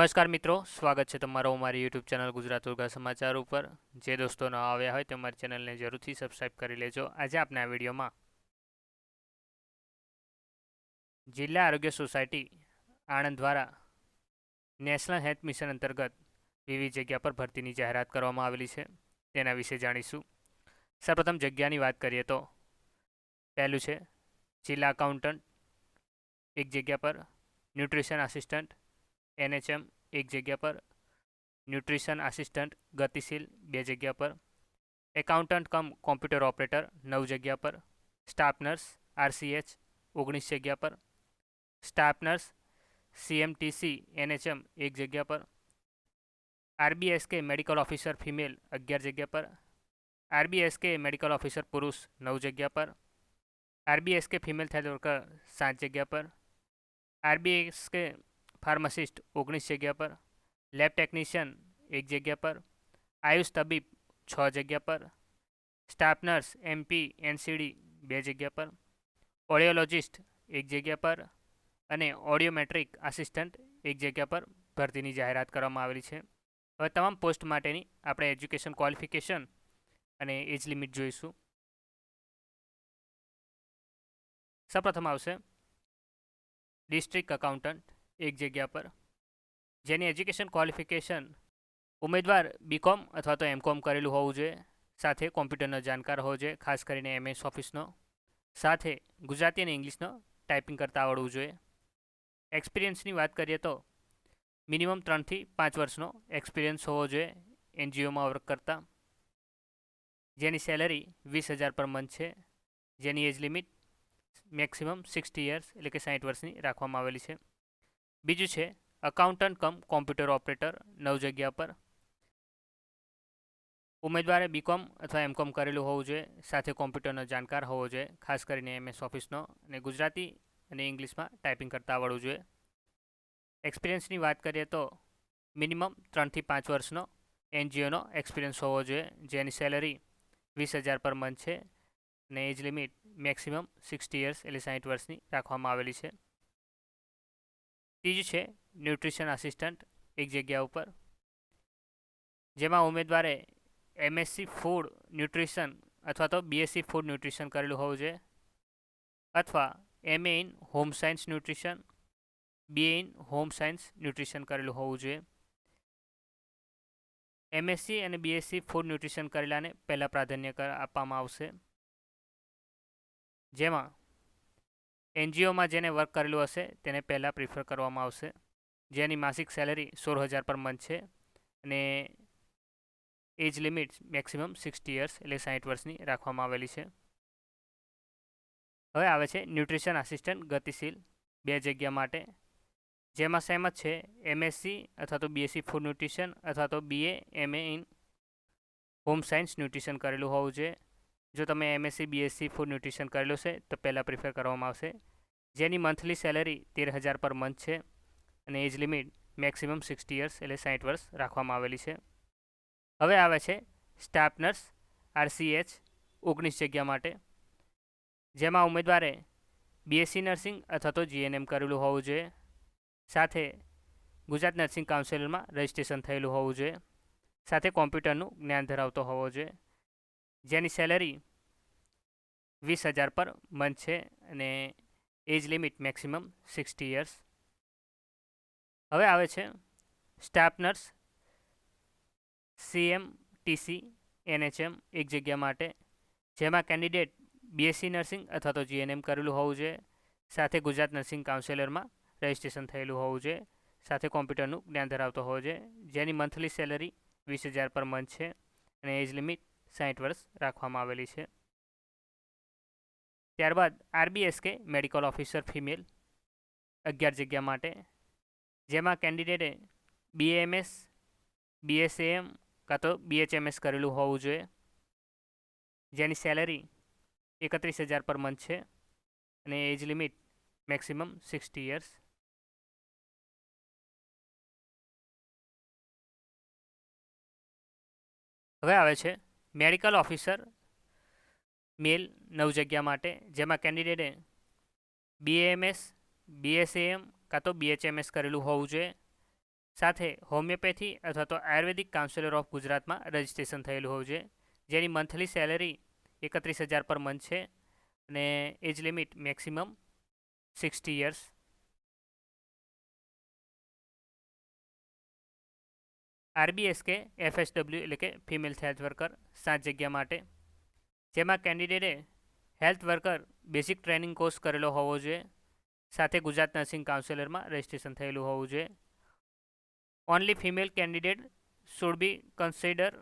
નમસ્કાર મિત્રો, સ્વાગત છે તમારો અમારી યુટ્યુબ ચેનલ ગુજરાત ઉર્ગા સમાચાર ઉપર. જે દોસ્તો ન આવ્યા હોય તે અમારી ચેનલને જરૂરથી સબસ્ક્રાઇબ કરી લેજો. આજે આપણે આ વિડીયોમાં જિલ્લા આરોગ્ય સોસાયટી આણંદ દ્વારા નેશનલ હેલ્થ મિશન અંતર્ગત વિવિધ જગ્યા પર ભરતીની જાહેરાત કરવામાં આવેલી છે. તેના વિશે જાણીશું. સૌપ્રથમ જગ્યાની વાત કરીએ તો પહેલું છે જિલ્લા એકાઉન્ટન્ટ એક જગ્યા પર ન્યુટ્રિશન આસિસ્ટન્ટ એનએચએમ એક જગ્યા પર ન્યુટ્રિશન આસિસ્ટન્ટ ગતિશીલ બે જગ્યા પર એકાઉન્ટન્ટ કમ કોમ્પ્યુટર ઓપરેટર નવ જગ્યા પર સ્ટાફ નર્સ આરસીએચ ઓગણીસ જગ્યા પર સ્ટાફ નર્સ સીએમટીસી એનએચએમ એક જગ્યા પર આરબીએસકે મેડિકલ ઓફિસર ફિમેલ અગિયાર જગ્યા પર આરબીએસકે મેડિકલ ઓફિસર પુરુષ નવ જગ્યા પર આરબીએસકે ફિમેલ હેલ્થ વર્કર સાત જગ્યા પર આરબીએસકે ફાર્માસિસ્ટ ઓગણીસ જગ્યા પર, લેબ ટેકનિશિયન એક જગ્યા પર, આયુષ તબીબ છ જગ્યા પર, સ્ટાફ નર્સ, એમપી, એનસીડી બે જગ્યા પર, ઓડિયોલોજિસ્ટ એક જગ્યા પર અને ઓડિયોમેટ્રિક આસિસ્ટન્ટ એક જગ્યા પર ભરતીની જાહેરાત કરવામાં આવેલી છે. હવે તમામ પોસ્ટ માટેની આપણે એજ્યુકેશન ક્વોલિફિકેશન અને એજ લિમિટ જોઈશું. સૌપ્રથમ આવશે ડિસ્ટ્રિક્ટ એકાઉન્ટન્ટ. એક જગ્યા પર. જેની એજ્યુકેશન ક્વોલિફિકેશન ઉમેદવાર બીકોમ અથવા તો એમકોમ કરેલું હોવું જોઈએ. સાથે કોમ્પ્યુટરનો જાણકાર હોવો જોઈએ, ખાસ કરીને એમએસ ઓફિસનો. સાથે ગુજરાતી અને ઇંગ્લિશનો ટાઈપિંગ કરતાં આવડવું જોઈએ. એક્સપિરિયન્સની વાત કરીએ તો મિનિમમ ત્રણથી પાંચ વર્ષનો એક્સપિરિયન્સ હોવો જોઈએ એનજીઓમાં વર્ક કરતાં. જેની સેલરી વીસ હજાર પર મંથ છે. જેની age limit maximum sixty years એટલે કે સાઠ વર્ષની રાખવામાં આવેલી છે. બીજું છે અકાઉન્ટન્ટ કમ કોમ્પ્યુટર ઓપરેટર નવ જગ્યા પર. ઉમેદવારે બીકોમ અથવા એમકોમ કરેલું હોવું જોઈએ, સાથે કોમ્પ્યુટરનો જાણકાર હોવો જોઈએ, ખાસ કરીને એમએસ ઓફિસનો અને ગુજરાતી અને ઇંગ્લિશમાં ટાઈપિંગ કરતાં આવડવું જોઈએ. એક્સપિરિયન્સની વાત કરીએ તો મિનિમમ ત્રણથી પાંચ વર્ષનો એનજીઓનો એક્સપિરિયન્સ હોવો જોઈએ, જેની સેલરી વીસ હજાર પર મંથ છે અને age limit maximum sixty years એટલે સાહીઠ વર્ષની રાખવામાં આવેલી છે. ત્રીજું છે, ન્યુટ્રિશન આસિસ્ટન્ટ એક જગ્યા ઉપર. જેમાં ઉમેદવારે એમએસસી ફૂડ ન્યુટ્રિશન અથવા તો બીએસસી ફૂડ ન્યુટ્રિશન કરેલું હોવું જોઈએ, અથવા MA in home science nutrition BA in home science nutrition કરેલું હોવું જોઈએ. એમએસસી અને બીએસસી ફૂડ ન્યુટ્રિશન કરેલાને પહેલાં પ્રાધાન્ય આપવામાં આવશે. જેમાં એનજીઓમાં જેને વર્ક કરેલું હશે, તેને પહેલાં પ્રિફર કરવામાં આવશે. જેની માસિક સેલરી સોળ હજાર પર મંથ છે અને age limit maximum sixty years એટલે સાહીઠ વર્ષની રાખવામાં આવેલી છે. હવે આવે છે ન્યુટ્રિશન આસિસ્ટન્ટ ગતિશીલ બે જગ્યા માટે. જેમાં સેમ જ છે એમએસસી અથવા તો બીએસસી ફૂડ ન્યુટ્રિશન અથવા તો BA MA in home science nutrition કરેલું હોવું જોઈએ. જો તમે એમએસસી બીએસસી ફૂડ ન્યુટ્રિશન કરેલું છે, તો પહેલાં પ્રિફર કરવામાં આવશે. જેની મંથલી સેલરી તેર હજાર પર મંથ છે અને age limit maximum sixty years એટલે સાઠ વર્ષ રાખવામાં આવેલી છે. હવે આવે છે સ્ટાફ નર્સ આરસીએચ ઓગણીસ જગ્યા માટે. જેમાં ઉમેદવારે બીએસસી નર્સિંગ અથવા તો જીએનએમ કરેલું હોવું જોઈએ. સાથે ગુજરાત નર્સિંગ કાઉન્સિલમાં રજિસ્ટ્રેશન થયેલું હોવું જોઈએ. સાથે કોમ્પ્યુટરનું જ્ઞાન ધરાવતો હોવો જોઈએ. જેની સેલરી વીસ હજાર પર મંથ છે અને age limit maximum sixty years હવે આવે છે staff nurse CM TC NHM એક જગ્યા માટે, જેમાં કેન્ડિડેટ બીએસસી નર્સિંગ અથવા તો જીએનએમ કરેલું હોવું જોઈએ, સાથે ગુજરાત નર્સિંગ કાઉન્સેલરમાં રજિસ્ટ્રેશન થયેલું હોવું જોઈએ, સાથે કોમ્પ્યુટરનું જ્ઞાન ધરાવતો હોવો જોઈએ. જેની મંથલી સેલરી વીસ હજાર પર મંથ છે અને એજ લિમિટ સાઠ વર્ષ રાખવામાં આવેલી છે. ત્યારબાદ આરબીએસકે મેડિકલ ઓફિસર ફિમેલ અગિયાર જગ્યા માટે, જેમાં કેન્ડિડેટે બીએમએસ, બીએસએએમ કાં તો બીએચએમએસ કરેલું હોવું જોઈએ. જેની સેલરી એકત્રીસ હજાર પર મંથ છે અને age limit maximum sixty years. હવે આવે છે મેડિકલ ઓફિસર, મેલ નવ જગ્યા માટે, જેમાં કેન્ડિડેટે બીએએમએસ બીએસએએમ કાં તો બીએચએમએસ કરેલું હોવું જોઈએ, સાથે હોમિયોપેથી અથવા તો આયુર્વેદિક કાઉન્સિલર ઓફ ગુજરાતમાં રજિસ્ટ્રેશન થયેલું હોવું જોઈએ, જેની મંથલી સેલેરી એકત્રીસ હજાર પર મંથ છે અને age limit maximum sixty years RBSK FSW એટલે કે ફિમેલ હેલ્થ વર્કર સાત જગ્યા માટે. જેમાં કેન્ડિડેટે health worker basic training course કરેલો હોવો જોઈએ. સાથે ગુજરાત નર્સિંગ કાઉન્સિલરમાં રજિસ્ટ્રેશન થયેલું હોવું જોઈએ. Only female candidate should be consider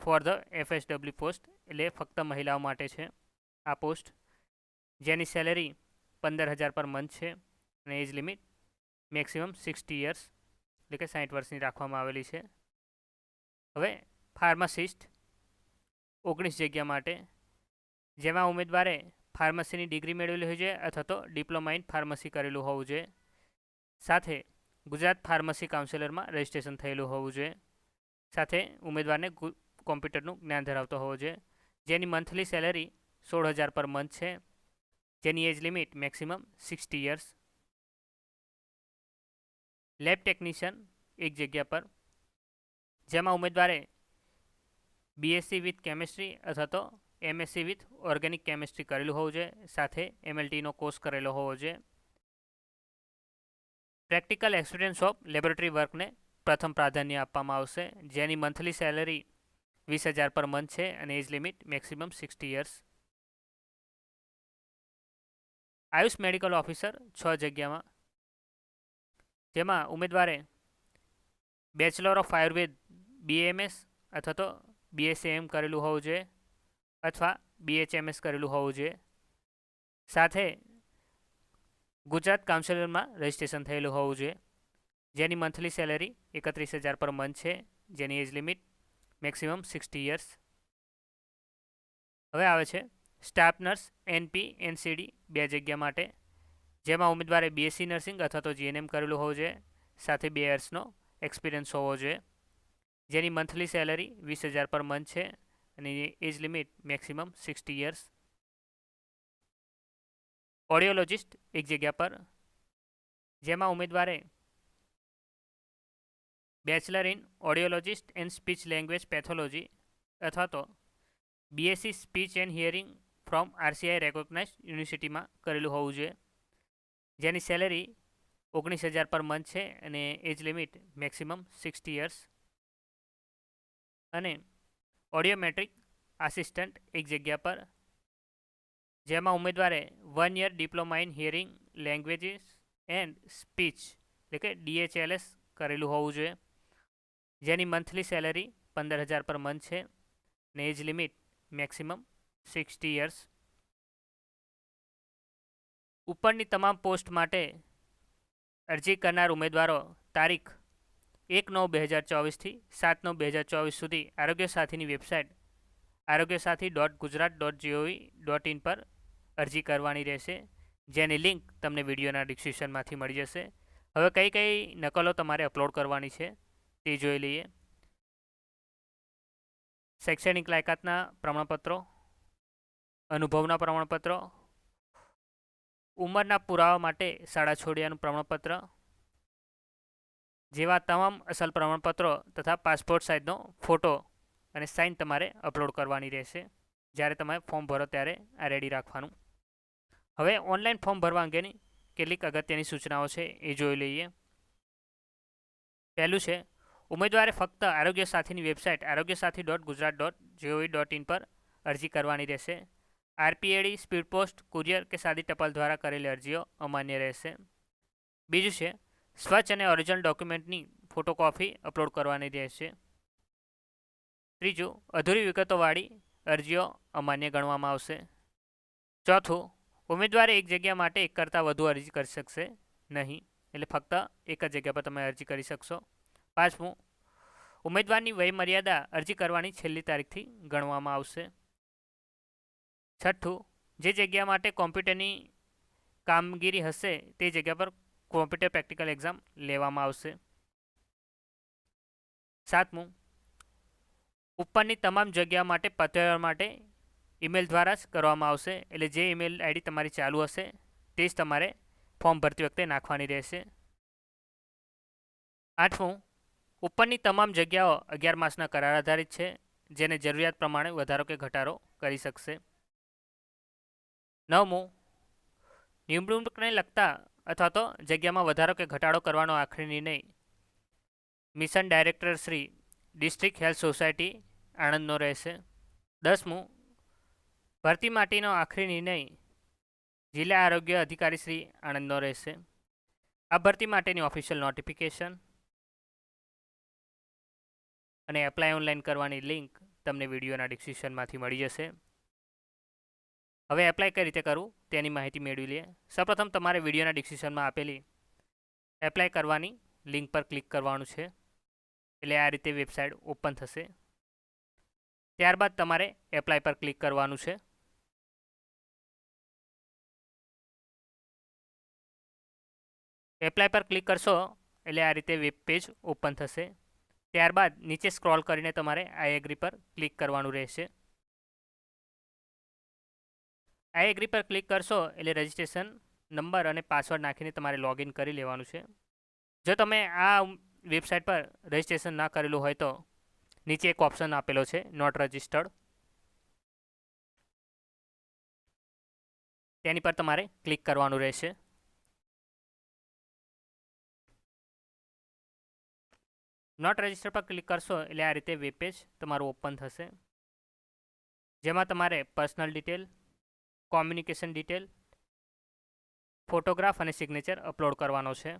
for the FSW post એટલે ફક્ત મહિલાઓ માટે છે આ પોસ્ટ. જેની સેલેરી પંદર હજાર પર મંથ છે અને age limit maximum sixty years એટલે કે સાઠ વર્ષની રાખવામાં આવેલી છે. હવે ફાર્માસિસ્ટ ઓગણીસ જગ્યા માટે જેમાં ઉમેદવારે ફાર્મસીની ડિગ્રી મેળવેલી હોય છે અથવા તો ડિપ્લોમા ઇન ફાર્મસી કરેલું હોવું જોઈએ. સાથે ગુજરાત ફાર્મસી કાઉન્સિલરમાં રજિસ્ટ્રેશન થયેલું હોવું જોઈએ. સાથે ઉમેદવારને કોમ્પ્યુટરનું જ્ઞાન ધરાવતો હોવો જોઈએ. જેની મંથલી સેલેરી સોળ હજાર પર મંથ છે. જેની age limit maximum sixty years lab technician એક જગ્યા પર, જેમાં ઉમેદવારે બીએસસી વિથ કેમિસ્ટ્રી અથવા તો એમએસસી વિથ ઓર્ગેનિક કેમિસ્ટ્રી કરેલું હોવું જોઈએ, સાથે એમએલટીનો કોર્સ કરેલો હોવો જોઈએ. પ્રેક્ટિકલ એક્સપિરિયન્સ ઓફ લેબોરેટરી વર્કને પ્રથમ પ્રાધાન્ય આપવામાં આવશે, જેની મંથલી સેલરી વીસ હજાર પર મંથ છે અને age limit maximum sixty years Ayush medical officer છ જગ્યામાં જેમાં ઉમેદવારે બેચલર ઓફ આયુર્વેદ બીએમએસ અથવા તો બીએસએમ કરેલું હોવું જોઈએ અથવા બીએચએમએસ કરેલું હોવું જોઈએ. સાથે ગુજરાત કાઉન્સિલરમાં રજિસ્ટ્રેશન થયેલું હોવું જોઈએ. જેની મંથલી સેલેરી એકત્રીસ હજાર પર મંથ છે. જેની age limit maximum sixty years. હવે આવે છે. સ્ટાફ નર્સ એનપી એનસીડી બે જગ્યા માટે જેમાં ઉમેદવારે બીએસસી નર્સિંગ અથવા તો જીએનએમ કરેલું હોવું જોઈએ. સાથે બે યર્સનો એક્સપિરિયન્સ હોવો જોઈએ. જેની મંથલી સેલરી વીસ હજાર પર મંથ છે અને age limit maximum sixty years audiologist એક જગ્યા પર, જેમાં ઉમેદવારે bachelor in audiologist and speech language pathology અથવા તો BSc speech and hearing from RCI recognise યુનિવર્સિટીમાં કરેલું હોવું જોઈએ. જેની સેલેરી ઓગણીસ હજાર પર મંથ છે અને age limit maximum sixty years અને ઓડિયોમેટ્રિક આસિસ્ટન્ટ એક જગ્યા પર, જેમાં ઉમેદવારે one year diploma in hearing languages and speech એટલે કે ડીએચએલએસ કરેલું હોવું જોઈએ. જેની મંથલી સેલેરી પંદર હજાર પર મંથ છે ને age limit maximum sixty years ઉપરની તમામ પોસ્ટ માટે અરજી કરનાર ઉમેદવારો તારીખ એક નવ બે હજાર ચોવીસથી સાત નવ બે હજાર ચોવીસ સુધી આરોગ્ય સાથીની website Arogya Sathi dot Gujarat dot GOV dot in પર અરજી કરવાની રહેશે. જેની લિંક તમને વિડીયોના ડિસ્ક્રિપ્શનમાંથી મળી જશે. હવે કઈ કઈ નકલો તમારે અપલોડ કરવાની છે તે જોઈ લઈએ. શૈક્ષણિક લાયકાતના પ્રમાણપત્રો, અનુભવના પ્રમાણપત્રો ઉંમરના પુરાવા માટે શાળા છોડ્યાનું પ્રમાણપત્ર, જેવા તમામ અસલ પ્રમાણપત્રો તથા પાસપોર્ટ સાઇઝનો ફોટો અને સાઇન તમારે અપલોડ કરવાની રહેશે. જ્યારે તમે ફોર્મ ભરો ત્યારે આ રેડી રાખવાનું. હવે ઓનલાઈન ફોર્મ ભરવા અંગેની કેટલીક અગત્યની સૂચનાઓ છે એ જોઈ લઈએ. પહેલું છે, ઉમેદવારે ફક્ત આરોગ્ય સાથીની website Arogya Sathi dot Gujarat dot GOV dot in પર અરજી કરવાની રહેશે. આરપીએડી સ્પીડ પોસ્ટ કુરિયર કે સાદી ટપાલ દ્વારા કરેલી અરજીઓ અમાન્ય રહેશે. બીજું છે, સ્વચ્છ અને ઓરિજિનલ ડોક્યુમેન્ટની ફોટોકોપી અપલોડ કરવાની રહેશે. ત્રીજું, અધૂરી વિગતોવાળી અરજીઓ અમાન્ય ગણવામાં આવશે. ચોથું, ઉમેદવારે એક જગ્યા માટે એક કરતાં વધુ અરજી કરી શકશે નહીં, એટલે ફક્ત એક જ જગ્યા પર તમે અરજી કરી શકશો. પાંચમું, ઉમેદવારની વયમર્યાદા અરજી કરવાની છેલ્લી તારીખથી ગણવામાં આવશે. છઠ્ઠું, જે જગ્યા માટે કોમ્પ્યુટરની કામગીરી હશે, તે જગ્યા પર કોમ્પ્યુટર પ્રેક્ટિકલ એક્ઝામ લેવામાં આવશે. સાતમું, ઉપરની તમામ જગ્યા માટે પત્ર માટે ઈમેલ દ્વારા જ કરવામાં આવશે, એટલે જે ઈમેલ આઈડી તમારી ચાલુ હશે, તે જ તમારે ફોર્મ ભરતી વખતે નાખવાની રહેશે. આઠમું, ઉપરની તમામ જગ્યાઓ અગિયાર માસના કરાર આધારિત છે, જેને જરૂરિયાત પ્રમાણે વધારો કે ઘટાડો કરી શકશે. નવમું નિમણૂકને લગતા અથવા તો જગ્યામાં વધારો કે ઘટાડો કરવાનો આખરી નિર્ણય. Mission director Shri district health society આણંદનો રહેશે. દસમું ભરતી માટેનો આખરી નિર્ણય જિલ્લા આરોગ્ય અધિકારી શ્રી આણંદનો રહેશે. આ ભરતી માટેની ઓફિશિયલ નોટિફિકેશન અને એપ્લાય ઓનલાઈન કરવાની લિંક તમને વિડીયોના ડિસ્ક્રિપ્શનમાંથી મળી જશે. હવે એપ્લાય કઈ રીતે કરવું તેની માહિતી મેળવી લઈએ. સૌપ્રથમ તમારે વિડીયોના ડિસ્ક્રિપ્શનમાં આપેલી એપ્લાય કરવાની લિંક પર ક્લિક કરવાનું છે. એટલે આ રીતે વેબસાઇટ ઓપન થશે. ત્યારબાદ તમારે એપ્લાય પર ક્લિક કરવાનું છે. એપ્લાય પર ક્લિક કરશો એટલે આ રીતે વેબ પેજ ઓપન થશે. ત્યારબાદ નીચે સ્ક્રોલ કરીને તમારે આઈ એગ્રી પર ક્લિક કરવાનું રહેશે. આઈ એગ્રી પર ક્લિક કરશો એટલે રજિસ્ટ્રેશન નંબર અને પાસવર્ડ નાખીને તમારે લોગિન કરી લેવાનું છે. જો તમે આ વેબસાઇટ પર રજિસ્ટ્રેશન ના કરેલું હોય તો નીચે એક ઓપ્શન આપેલો છે નોટ રજિસ્ટર્ડ તેની પર તમારે ક્લિક કરવાનું રહેશે. નોટ રજિસ્ટર પર ક્લિક કરશો એટલે આ રીતે વેબ પેજ તમારું ઓપન થશે. જેમાં તમારે personal detail communication detail, photograph અને સિગ્નેચર અપલોડ કરવાનો છે.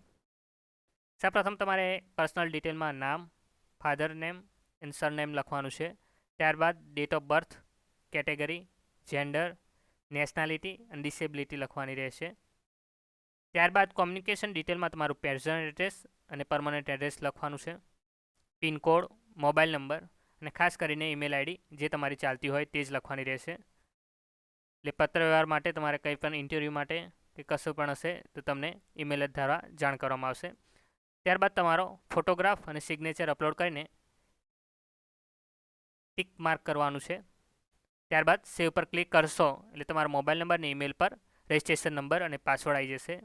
સૌપ્રથમ તમારે પર્સનલ ડિટેલમાં નામ, ફાધર નેમ એન્ડ સરનેમ લખવાનું છે. ત્યારબાદ date of birth, category, gender, nationality અને ડિસેબિલિટી લખવાની રહેશે. ત્યારબાદ કોમ્યુનિકેશન ડિટેલમાં તમારું પર્સનલ એડ્રેસ અને પરમનન્ટ એડ્રેસ લખવાનું છે. પિનકોડ, મોબાઈલ નંબર અને ખાસ કરીને ઈમેલ આઈડી જે તમારી ચાલતી હોય તે જ લખવાની રહેશે. એટલે પત્ર વ્યવહાર માટે તમારે કંઈ પણ ઇન્ટરવ્યૂ માટે કે કશું પણ હશે તો તમને ઈમેલ દ્વારા જાણ કરવામાં આવશે. ત્યારબાદ તમારો ફોટોગ્રાફ અને સિગ્નેચર અપલોડ કરીને ટિક માર્ક કરવાનું છે. ત્યારબાદ સેવ પર ક્લિક કરશો એટલે તમારા મોબાઈલ નંબર અને ઈમેલ પર રજિસ્ટ્રેશન નંબર અને પાસવર્ડ આવી જશે.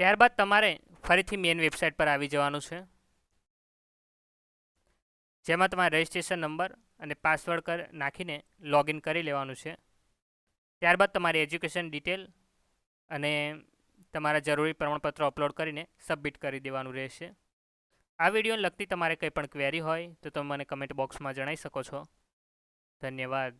ત્યારબાદ તમારે ફરીથી મેઇન વેબસાઇટ પર આવી જવાનું છે. જેમાં તમારે રજિસ્ટ્રેશન નંબર અને પાસવર્ડ કર, નાખીને લોગિન કરી લેવાનું છે. ત્યારબાદ તમારી એજ્યુકેશન ડિટેલ અને તમારા જરૂરી પ્રમાણપત્રો અપલોડ કરીને સબમિટ કરી દેવાનું રહેશે. આ વિડીયોને લગતી તમારે કંઈ પણ ક્વેરી હોય તો તમે મને કમેન્ટ બોક્સમાં જણાવી શકો છો. ધન્યવાદ.